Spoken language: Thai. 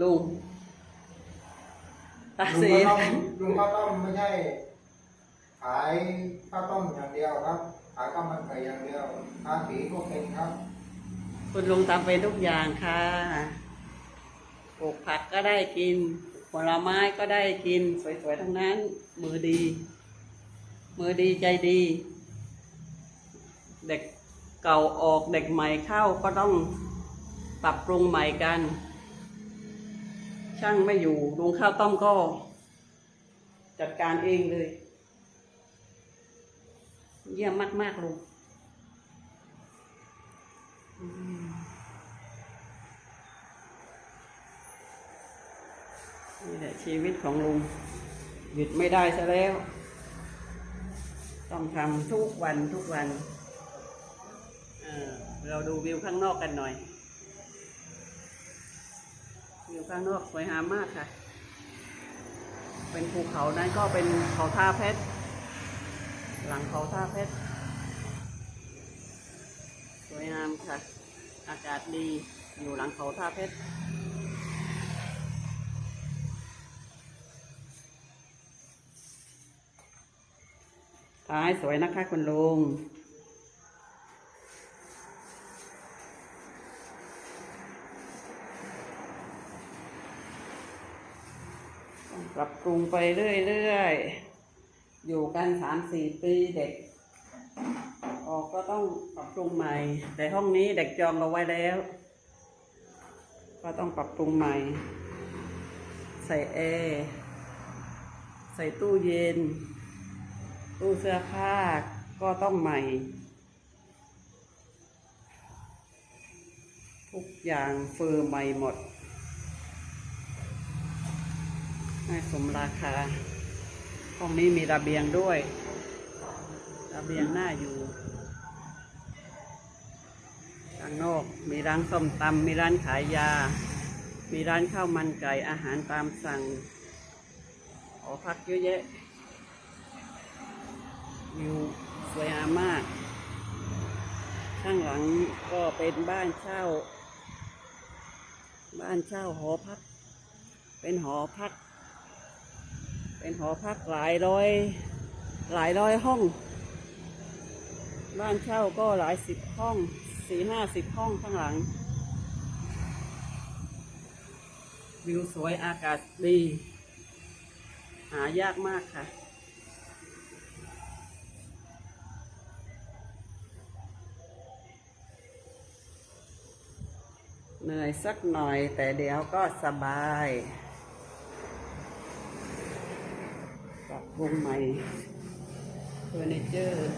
ลุงตาลุงสีข้าวต้มลุงข้าวต้มไม่ใช่ ขายข้าวต้มอย่างเดียวครับ ขายข้าวมันไก่อย่างเดียวทาสีก็เป็นครับ คุณลุงทำเป็นทุกอย่างค่ะปลูกผักก็ได้กิน ผลไม้ก็ได้กิน สวยๆทั้งนั้น มือดี มือดีใจดี เด็กเก่าออกเด็กใหม่เข้าก็ต้อง ปรับปรุงใหม่กัน ช่างไม่อยู่ลุงข้าวต้มก็ จัดการเองเลย เยี่ยมมาก ๆลุงนี่แหละชีวิตของลุง หยุดไม่ได้ซะแล้ว ต้องทำทุกวันทุกวันเออเราดูวิวข้างนอกกันหน่อย วิวข้างนอกสวยงามมากค่ะ เป็นภูเขานั้นก็เป็นเขาท่าเพชร หลังเขาท่าเพชร สวยงามค่ะ อากาศดีอยู่หลังเขาท่าเพชรท้ายสวยนะคะคุณลุง ต้อง ปรับปรุงไปเรื่อยๆ อยู่กันสามสี่ปีเด็ก ออกก็ต้องปรับปรุงใหม่ แต่ห้องนี้เด็กจองเอาไว้แล้ว ก็ต้องปรับปรุงใหม่ ใส่แอร์ใส่ตู้เย็น ตู้เสื้อผ้าก็ต้องใหม่ ทุกอย่างเฟอร์ใหม่หมด ให้สมราคา ห้องนี้มีระเบียงด้วย ระเบียงหน้าอยู่ข้างนอกมีร้านส้มตำมีร้านขายยา มีร้านข้าวมันไก่อาหารตามสั่งหอพักเยอะแยะวิวสวยงามมาก ข้างหลังก็เป็นบ้านเช่า บ้านเช่าหอพัก เป็นหอพัก เป็นหอพักหลายร้อย หลายร้อยห้อง บ้านเช่าก็หลายสิบห้องสี่ห้าสิบห้องข้างหลัง วิวสวยอากาศดี หายากมากค่ะ เหนื่อยสักหน่อยแต่เดี๋ยวก็สบาย วงใหม่เฟอร์นิเจอร์